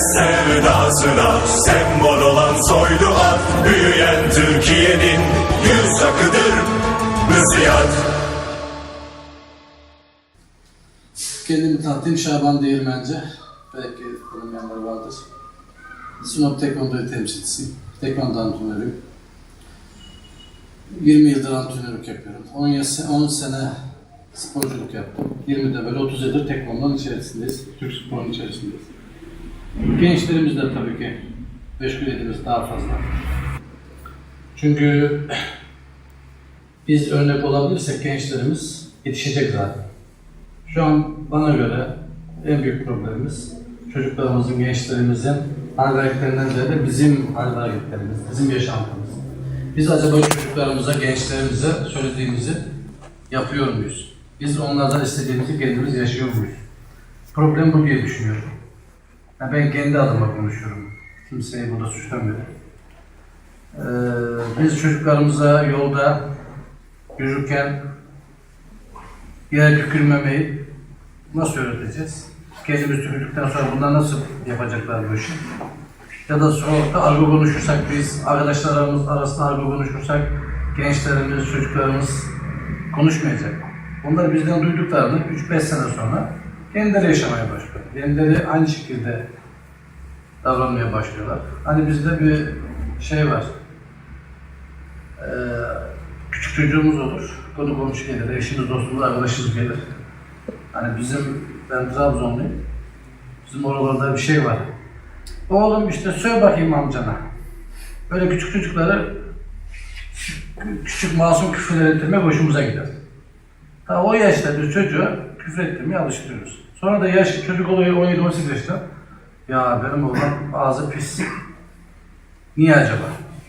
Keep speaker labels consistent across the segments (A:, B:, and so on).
A: sevdasına Sembol olan soylu at Büyüyen Türkiye'nin yüz akıdır Müsiyat
B: Kendimi tanıtayım Şaban Değirmenci. Belki tanımayanlar vardır. Sinop Tekvando'yu temsilcisiyim. Tekvando antrenörüyüm. 20 yıldır antrenörlük yapıyorum. 10, yas- 10 sene sporculuk yaptım. 20 de böyle 30 yıldır Tekvando'nun içerisindeyiz. Türk sporunun içerisindeyiz. Gençlerimiz de tabii ki meşguliyetimiz daha fazla. Çünkü biz örnek olabilirsek gençlerimiz yetişecek zaten. Şu an bana göre en büyük problemimiz çocuklarımızın, gençlerimizin hal hareketlerinden ziyade bizim hal bizim yaşantımız. Biz acaba çocuklarımıza, gençlerimize söylediğimizi yapıyor muyuz? Biz onlardan istediğimizi kendimiz yaşıyor muyuz? Problem bu diye düşünüyorum. Ya ben kendi adıma konuşuyorum. Kimseyi burada suçlamıyorum. Ee, biz çocuklarımıza yolda yürürken yere tükürmemeyi nasıl öğreteceğiz? Kendimiz tükürdükten sonra bunlar nasıl yapacaklar bu işi? Ya da sokakta argo konuşursak biz, arkadaşlarımız arasında argo konuşursak gençlerimiz, çocuklarımız konuşmayacak. Onlar bizden duyduklarını 3-5 sene sonra kendileri yaşamaya başlıyor. Kendileri aynı şekilde davranmaya başlıyorlar. Hani bizde bir şey var. Ee, küçük çocuğumuz olur. Konu komşu gelir, eşimiz, dostumuz, arkadaşımız gelir. Hani bizim, ben Trabzonluyum. Bizim oralarda bir şey var. Oğlum işte söyle bakayım amcana. Böyle küçük çocukları küçük masum küfürler ettirmek hoşumuza gider. Ta o yaşta bir çocuğa küfür ettirmeye alıştırıyoruz. Sonra da yaş çocuk oluyor 17-18 yaşında. Ya benim oğlan ağzı pis. Niye acaba?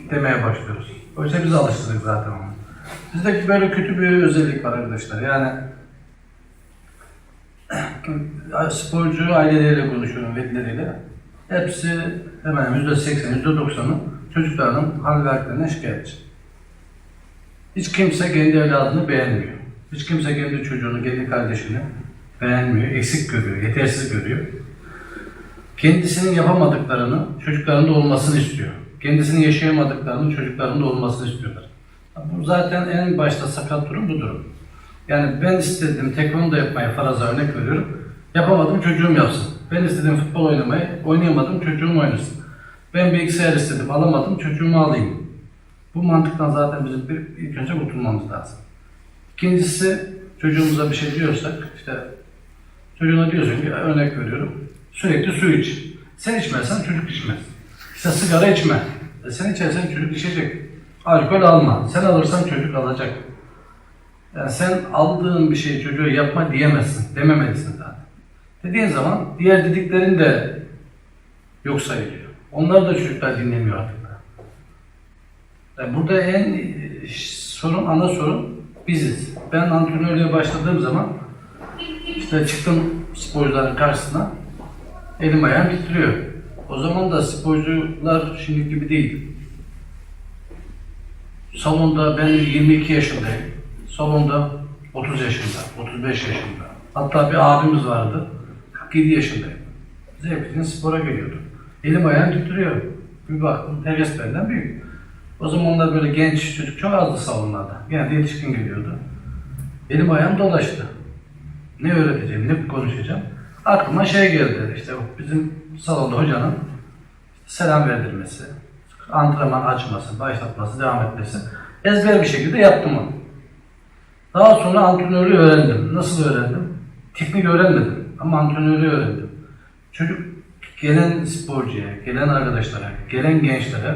B: Demeye başlıyoruz. Oysa biz alıştırdık zaten onu. Bizde böyle kötü bir özellik var arkadaşlar. Yani sporcu aileleriyle konuşuyorum, velileriyle. Hepsi hemen yüzde seksen, yüzde doksanı çocuklarının hal ve şikayetçi. Hiç kimse kendi evladını beğenmiyor. Hiç kimse kendi çocuğunu, kendi kardeşini beğenmiyor, eksik görüyor, yetersiz görüyor. Kendisinin yapamadıklarını çocuklarında olmasını istiyor. Kendisinin yaşayamadıklarının çocuklarında olmasını istiyorlar. Bu zaten en başta sakat durum bu durum. Yani ben istedim tekvando yapmayı faraza örnek veriyorum. Yapamadım çocuğum yapsın. Ben istedim futbol oynamayı, oynayamadım çocuğum oynasın. Ben bilgisayar istedim, alamadım çocuğumu alayım. Bu mantıktan zaten bizim bir, ilk önce kurtulmamız lazım. İkincisi çocuğumuza bir şey diyorsak, işte çocuğuna diyorsun ki örnek veriyorum, sürekli su iç. Sen içmezsen çocuk içmez. İşte sigara içme. E sen içersen çocuk içecek. Alkol alma. Sen alırsan çocuk alacak. Yani sen aldığın bir şeyi çocuğa yapma diyemezsin. Dememelisin zaten. Dediğin zaman diğer dediklerin de yok sayılıyor. Onları da çocuklar dinlemiyor artık. Yani burada en e, sorun, ana sorun biziz. Ben antrenörlüğe başladığım zaman işte çıktım sporcuların karşısına elim ayağım titriyor. O zaman da sporcular şimdi gibi değil. Salonda ben 22 yaşındayım. Salonda 30 yaşında, 35 yaşında. Hatta bir abimiz vardı. 47 yaşındayım. Zevkine spora geliyordu. Elim ayağım titriyor. Bir baktım heves benden büyük. O zamanlar böyle genç çocuk çok azdı salonlarda. Genelde yetişkin geliyordu. Elim ayağım dolaştı. Ne öğreteceğim, ne konuşacağım. Aklıma şey geldi işte bizim salonda hocanın selam verdirmesi, antrenman açması, başlatması, devam etmesi. Ezber bir şekilde yaptım onu. Daha sonra antrenörlüğü öğrendim. Nasıl öğrendim? Teknik öğrenmedim ama antrenörlüğü öğrendim. Çocuk gelen sporcuya, gelen arkadaşlara, gelen gençlere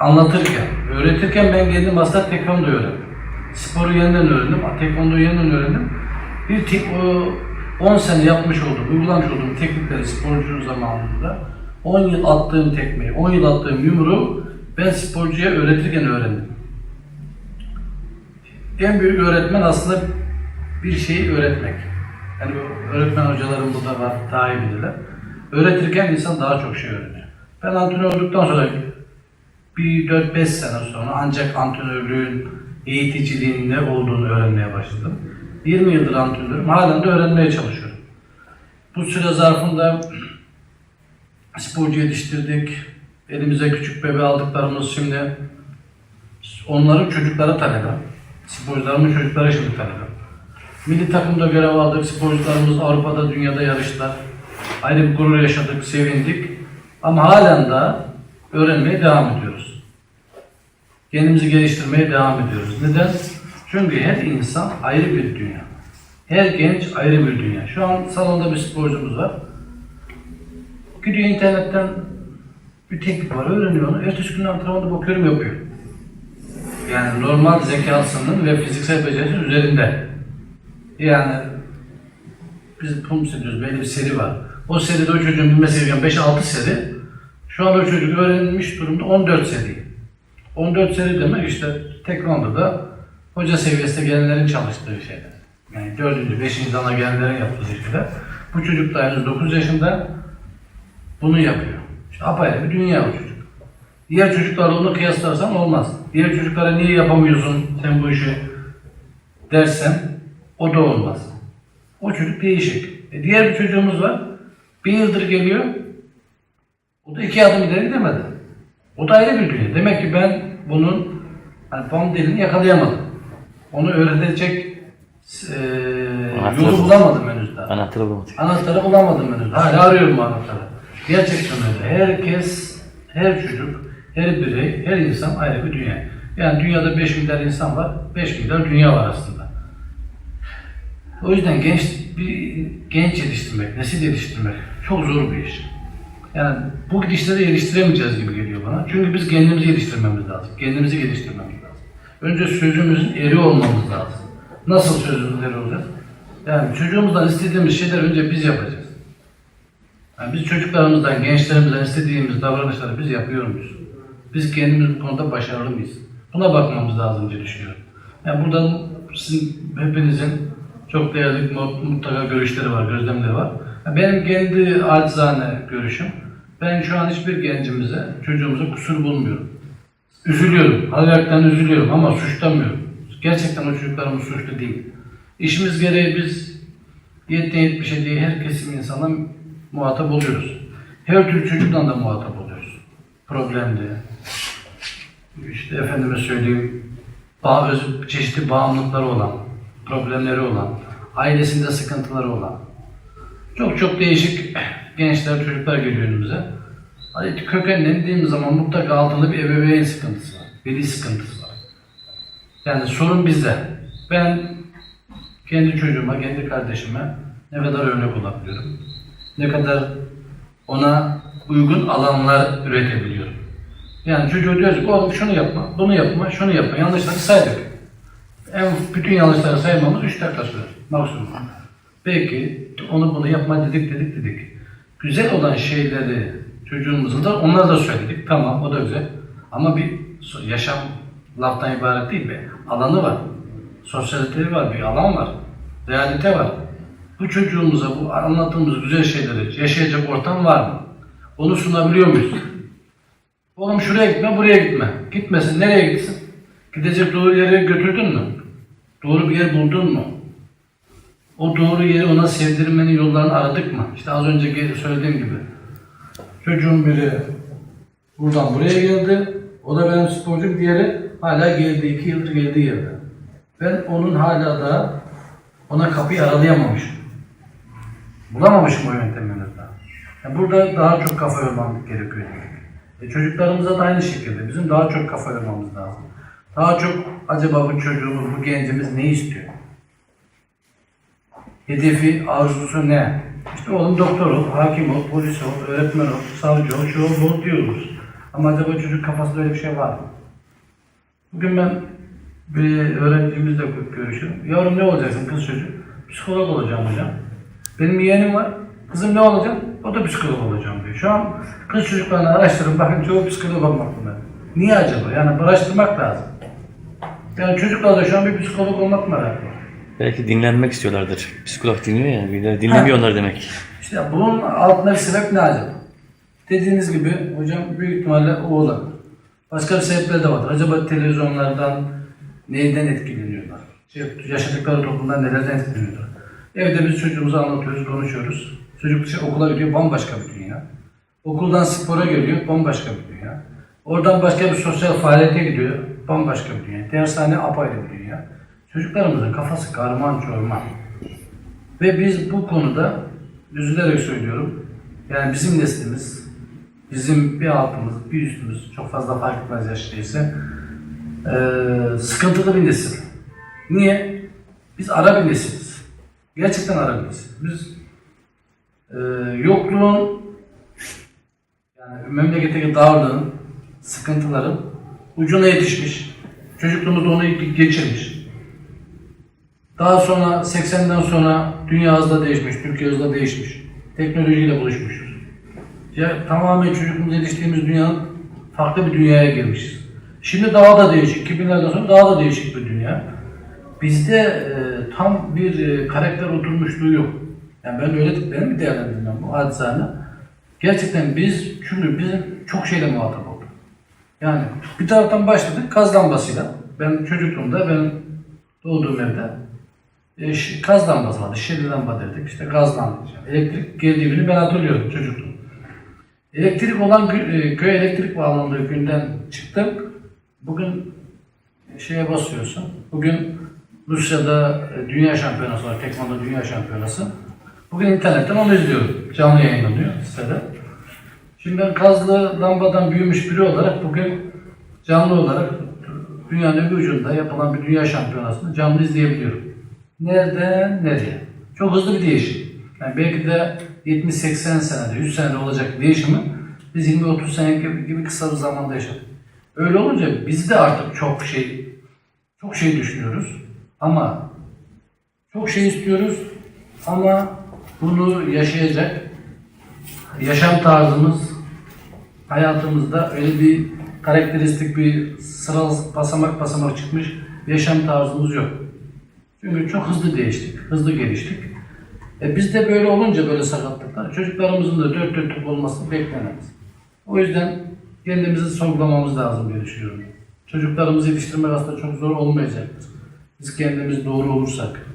B: anlatırken, öğretirken ben kendim aslında tekvando öğrendim. Sporu yeniden öğrendim, tekvandoyu yeniden öğrendim. Bir tek o 10 sene yapmış olduğum, uygulamış olduğum teknikleri sporcu zamanında 10 yıl attığım tekmeyi, 10 yıl attığım yumruğu ben sporcuya öğretirken öğrendim. En büyük öğretmen aslında bir şeyi öğretmek. Yani öğretmen hocalarım burada var, daha iyi bilirler. Öğretirken insan daha çok şey öğreniyor. Ben antrenör olduktan sonra bir 4-5 sene sonra ancak antrenörlüğün eğiticiliğin ne olduğunu öğrenmeye başladım. 20 yıldır antrenörüm, halen de öğrenmeye çalışıyorum. Bu süre zarfında sporcu yetiştirdik. Elimize küçük bebe aldıklarımız şimdi onların çocuklara talebe. Sporcularımın çocuklara şimdi talebe. Milli takımda görev aldık. Sporcularımız Avrupa'da, dünyada yarıştılar. Ayrı bir gurur yaşadık, sevindik. Ama halen daha öğrenmeye devam ediyoruz. Kendimizi geliştirmeye devam ediyoruz. Neden? Çünkü her insan ayrı bir dünya. Her genç ayrı bir dünya. Şu an salonda bir sporcumuz var. Gidiyor internetten bir teknik var, öğreniyor onu. Ertesi gün antrenmanda bakıyorum yapıyor. Yani normal zekasının ve fiziksel becerisinin üzerinde. Yani biz PUMS ediyoruz, belli bir seri var. O seride o çocuğun bilmesi gereken 5-6 seri. Şu an o çocuk öğrenilmiş durumda 14 seri. 14 seri demek işte tekvandoda hoca seviyesinde gelenlerin çalıştığı şeyler. Yani 4. 5. dana gelenlerin yaptığı şeyler. Bu çocuk da henüz 9 yaşında bunu yapıyor. İşte apayrı bir dünya o çocuk. Diğer çocuklarla onu kıyaslarsan olmaz. Diğer çocuklara niye yapamıyorsun sen bu işi dersen o da olmaz. O çocuk değişik. E diğer bir çocuğumuz var. Bir yıldır geliyor. O da iki adım ileri gidemedi. O da ayrı bir dünya. Demek ki ben bunun hani pamuk delini yakalayamadım. Onu öğretecek
C: Anahtarı.
B: yolu bulamadım henüz daha.
C: Anahtarı bulamadık.
B: Anahtarı bulamadım henüz. Hala arıyorum anahtarı. Gerçekten öyle. Herkes, her çocuk, her birey, her insan ayrı bir dünya. Yani dünyada 5 milyar insan var, 5 milyar dünya var aslında. O yüzden genç bir genç yetiştirmek, nesil yetiştirmek çok zor bir iş. Yani bu gidişleri geliştiremeyeceğiz gibi geliyor bana. Çünkü biz kendimizi geliştirmemiz lazım. Kendimizi geliştirmemiz lazım. Önce sözümüzün eri olmamız lazım. Nasıl sözümüzün eri olacağız? Yani çocuğumuzdan istediğimiz şeyler önce biz yapacağız. Yani biz çocuklarımızdan, gençlerimizden istediğimiz davranışları biz yapıyor muyuz? Biz kendimiz bu konuda başarılı mıyız? Buna bakmamız lazım diye düşünüyorum. Yani buradan sizin hepinizin çok değerli mutlaka görüşleri var, gözlemleri var. Yani Benim kendi acizane görüşüm, ben şu an hiçbir gencimize, çocuğumuza kusur bulmuyorum. Üzülüyorum, hayattan üzülüyorum ama suçlamıyorum. Gerçekten o çocuklarımız suçlu değil. İşimiz gereği biz 70 diye her kesim insanla muhatap oluyoruz. Her tür çocuktan da muhatap oluyoruz. Problemli. İşte efendime söyleyeyim, bağ, öz- çeşitli bağımlılıkları olan, problemleri olan, ailesinde sıkıntıları olan. Çok çok değişik gençler, çocuklar geliyor önümüze. Hani kökenlendiğimiz zaman mutlaka altında bir ebeveyn sıkıntısı var, veli sıkıntısı var. Yani sorun bizde. Ben kendi çocuğuma, kendi kardeşime ne kadar örnek olabiliyorum. Ne kadar ona uygun alanlar üretebiliyorum. Yani çocuğu diyoruz ki oğlum şunu yapma, bunu yapma, şunu yapma. Yanlışları saydık. En bütün yanlışları saymamız 3 dakika sürer. Maksimum. Belki onu bunu yapma dedik dedik dedik. Güzel olan şeyleri çocuğumuzun da onları da söyledik. Tamam o da güzel. Ama bir yaşam laftan ibaret değil be. Alanı var. Sosyaliteleri var, bir alan var. Realite var. Bu çocuğumuza bu anlattığımız güzel şeyleri yaşayacak ortam var mı? Onu sunabiliyor muyuz? Oğlum şuraya gitme, buraya gitme. Gitmesin, nereye gitsin? Gidecek doğru yere götürdün mü? Doğru bir yer buldun mu? O doğru yeri ona sevdirmenin yollarını aradık mı? İşte az önce söylediğim gibi. Çocuğun biri buradan buraya geldi. O da benim sporcum. Diğeri hala geldi. iki yıldır geldiği yerde. Ben onun hala da ona kapıyı aralayamamışım. Bulamamışım o yöntemleri daha. Yani burada daha çok kafa yormamız gerekiyor. E çocuklarımıza da aynı şekilde bizim daha çok kafa yormamız lazım. Daha çok acaba bu çocuğumuz, bu gencimiz ne istiyor? Hedefi, arzusu ne? İşte oğlum doktor ol, hakim ol, polis ol, öğretmen ol, savcı ol, şu ol, ol diyoruz. Ama acaba çocuk kafasında öyle bir şey var mı? Bugün ben bir öğrencimizle görüşüyorum. Yavrum ne olacaksın kız çocuk? Psikolog olacağım hocam. Benim yeğenim var. Kızım ne olacak? O da psikolog olacağım diyor. Şu an kız çocuklarını araştırın. Bakın çoğu psikolog olmaktalar. Niye acaba? Yani araştırmak lazım. Yani çocuklarda şu an bir psikolog olmak merakı var.
C: Belki dinlenmek istiyorlardır. Psikolog dinliyor ya. birileri Dinlemiyor onlar demek.
B: İşte bunun altında bir sebep ne acaba? Dediğiniz gibi hocam büyük ihtimalle o olabilir. Başka bir sebepler de vardır. Acaba televizyonlardan neyden etkileniyorlar? Şey, yaşadıkları toplumdan nelerden etkileniyorlar? Evde biz çocuğumuza anlatıyoruz, konuşuyoruz. Çocuk dışı okula gidiyor bambaşka bir dünya. Okuldan spora geliyor, bambaşka bir dünya. Oradan başka bir sosyal faaliyete gidiyor, bambaşka bir dünya. Dershane apayrı bir dünya. Çocuklarımızın kafası karman çorman. Ve biz bu konuda üzülerek söylüyorum, yani bizim neslimiz, bizim bir altımız, bir üstümüz, çok fazla fark etmez yaş değilse, eee, sıkıntılı bir nesil. Niye? Biz ara bir nesiliz. Gerçekten ara bir nesil. Biz eee yokluğun, yani memleketteki darlığın, sıkıntıların ucuna yetişmiş. Çocukluğumuzda onu geçirmiş. Daha sonra 80'den sonra dünya hızla değişmiş, Türkiye hızla değişmiş. Teknolojiyle buluşmuşuz. Ya tamamen çocukluğumuzda yetiştiğimiz dünyanın farklı bir dünyaya girmişiz. Şimdi daha da değişik, 2000'lerden sonra daha da değişik bir dünya. Bizde e, tam bir e, karakter oturmuşluğu yok. Yani ben bir değerlendirmem bu hadisane. Gerçekten biz çünkü bizim çok şeyle muhatap olduk. Yani bir taraftan başladık gaz lambasıyla. Ben çocukluğumda ben doğduğum evde e, gaz lambası vardı. Şişeli lamba derdik. İşte gaz lambası. Elektrik geldiğini ben hatırlıyorum çocukluğum. Elektrik olan gün, e, köy elektrik bağlandığı günden çıktım. Bugün şeye basıyorsun. Bugün Rusya'da e, dünya şampiyonası var. Tekvando dünya şampiyonası. Bugün internetten onu izliyorum. Canlı yayınlanıyor sitede. Şimdi ben kazlı lambadan büyümüş biri olarak bugün canlı olarak dünyanın öbür ucunda yapılan bir dünya şampiyonasını canlı izleyebiliyorum. Nereden nereye? Çok hızlı bir değişim. Yani belki de 70-80 senede, 100 senede olacak değişimi biz 20-30 sene gibi, gibi kısa bir zamanda yaşadık. Öyle olunca biz de artık çok şey çok şey düşünüyoruz ama çok şey istiyoruz ama bunu yaşayacak yaşam tarzımız hayatımızda öyle bir karakteristik bir sıra basamak basamak çıkmış yaşam tarzımız yok. Çünkü çok hızlı değiştik, hızlı geliştik. E biz de böyle olunca böyle sakatlıklar, çocuklarımızın da dört dörtlük olması beklenemez. O yüzden kendimizi sorgulamamız lazım diye düşünüyorum. Çocuklarımızı yetiştirmek aslında çok zor olmayacaktır. Biz kendimiz doğru olursak.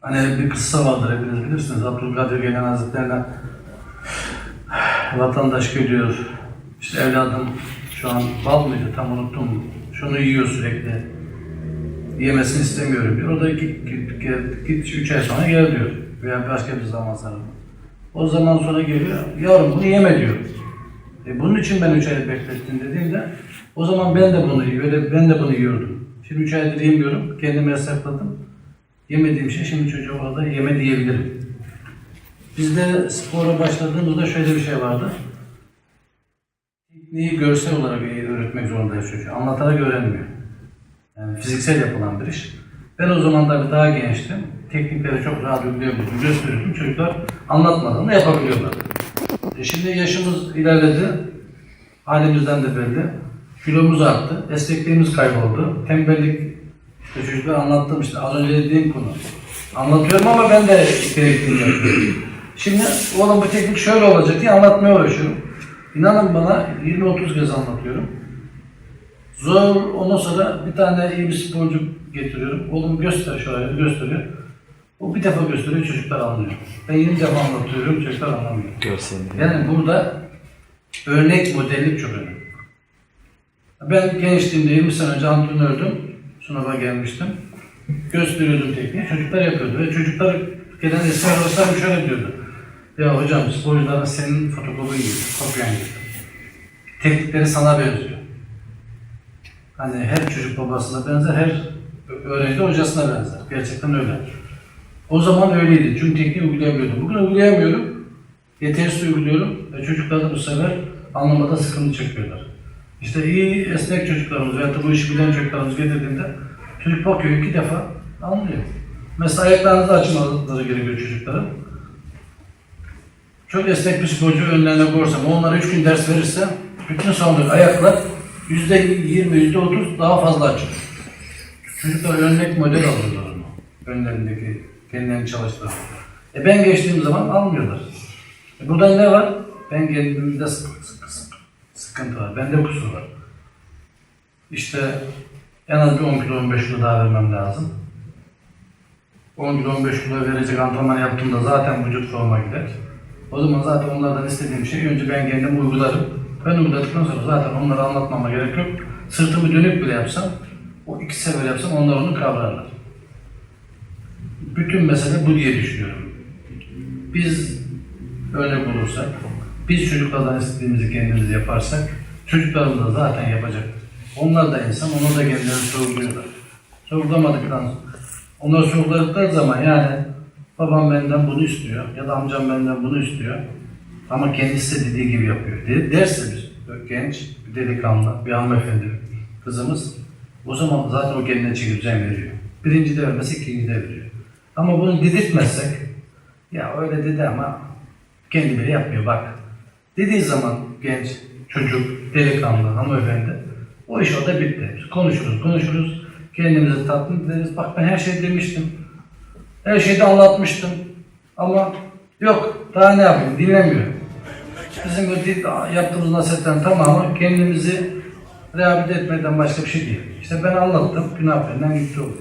B: Hani bir kıssa vardır hepiniz bilirsiniz. Abdülkadir Gelen Hazretleri'ne vatandaş geliyor. İşte evladım şu an bal mıydı tam unuttum. Şunu yiyor sürekli. Yemesini istemiyorum diyor. O da git git git, git üç ay sonra gel diyor. Veya başka bir zaman sonra. O zaman sonra geliyor. Yavrum bunu yeme diyor. E bunun için ben üç ay beklettim dediğimde o zaman ben de bunu böyle ben de bunu yiyordum. Şimdi üç aydır yemiyorum. Kendimi yasakladım. Yemediğim şey şimdi çocuğa orada yeme diyebilirim. Bizde spora başladığımızda şöyle bir şey vardı. Tekniği görsel olarak öğretmek zorundayız çocuğa. Anlatarak öğrenmiyor. Yani fiziksel yapılan bir iş. Ben o zaman tabii daha gençtim. Teknikleri çok rahat uygulayabiliyordum, gösteriyordum. Çocuklar anlatmadan da yapabiliyorlar. E şimdi yaşımız ilerledi. Halimizden de belli. Kilomuz arttı. Esnekliğimiz kayboldu. Tembellik işte çocuklar anlattım işte az önce dediğim konu. Anlatıyorum ama ben de gerektiğini. Şimdi oğlum bu teknik şöyle olacak diye anlatmaya uğraşıyorum. İnanın bana 20-30 kez anlatıyorum. Zor ondan sonra bir tane iyi bir sporcu getiriyorum. Oğlum göster şöyle gösteriyor. O bir defa gösteriyor çocuklar anlıyor. Ben 20 defa anlatıyorum çocuklar anlamıyor.
C: Görsel.
B: Yani burada örnek modellik çok önemli. Ben gençliğimde 20 sene önce antrenördüm. Sınıfa gelmiştim. Gösteriyordum tekniği. Çocuklar yapıyordu. Ve çocuklar gelen eski arkadaşlarım şöyle diyordu. Ya hocam sporcuların senin fotokopun gibi, kopyan gibi. Teknikleri sana benziyor. Hani her çocuk babasına benzer, her öğrenci hocasına benzer. Gerçekten öyle. O zaman öyleydi. Çünkü tekniği uygulayamıyordum. Bugün uygulayamıyorum. Yetersiz uyguluyorum. Ve çocuklar da bu sefer anlamada sıkıntı çekiyorlar. İşte iyi esnek çocuklarımız da bu işi bilen çocuklarımız getirdiğinde çocuk bakıyor iki defa anlıyor. Mesela ayaklarınızı açmaları gerekiyor çocukların. Çok esnek bir sporcu önlerine koyarsam, onlara üç gün ders verirse bütün salonda ayaklar yüzde yirmi, yüzde otuz daha fazla açılır. Çocuklar örnek model alıyorlar onu. Önlerindeki kendilerini çalıştıran. E ben geçtiğim zaman almıyorlar. E burada ne var? Ben sık- sık- sıkıntı var. Bende kusur var. İşte en az bir 10 kilo 15 kilo daha vermem lazım. 10 kilo 15 kilo verecek antrenman yaptığımda zaten vücut forma gider. O zaman zaten onlardan istediğim şey önce ben kendim uygularım. Ben uyguladıktan sonra zaten onlara anlatmama gerek yok. Sırtımı dönüp bile yapsam, o iki sefer yapsam onlar onu kavrarlar. Bütün mesele bu diye düşünüyorum. Biz örnek olursak, biz çocuklardan istediğimizi kendimiz yaparsak, çocuklarımız da zaten yapacak. Onlar da insan, onlar da kendilerini sorguluyorlar. Sorgulamadıktan sonra, onlar sorguladıkları zaman yani babam benden bunu istiyor ya da amcam benden bunu istiyor ama kendisi de dediği gibi yapıyor. De, derse bir genç, bir delikanlı, bir hanımefendi kızımız o zaman zaten o kendine çekirdeğini veriyor. Birinci de vermesi ikinci de veriyor. Ama bunu didirtmezsek ya öyle dedi ama kendi bile yapmıyor bak. Dediği zaman genç, çocuk, delikanlı, hanımefendi o iş orada bitti. Konuşuruz, konuşuruz. Kendimizi tatmin ederiz. Bak ben her şeyi demiştim. Her şeyi de anlatmıştım. Ama yok daha ne yapayım dinlemiyor. Bizim yaptığımız nasihatlerin tamamı kendimizi rehabilite etmekten başka bir şey değil. İşte ben anlattım, günah benden gitti oluyor.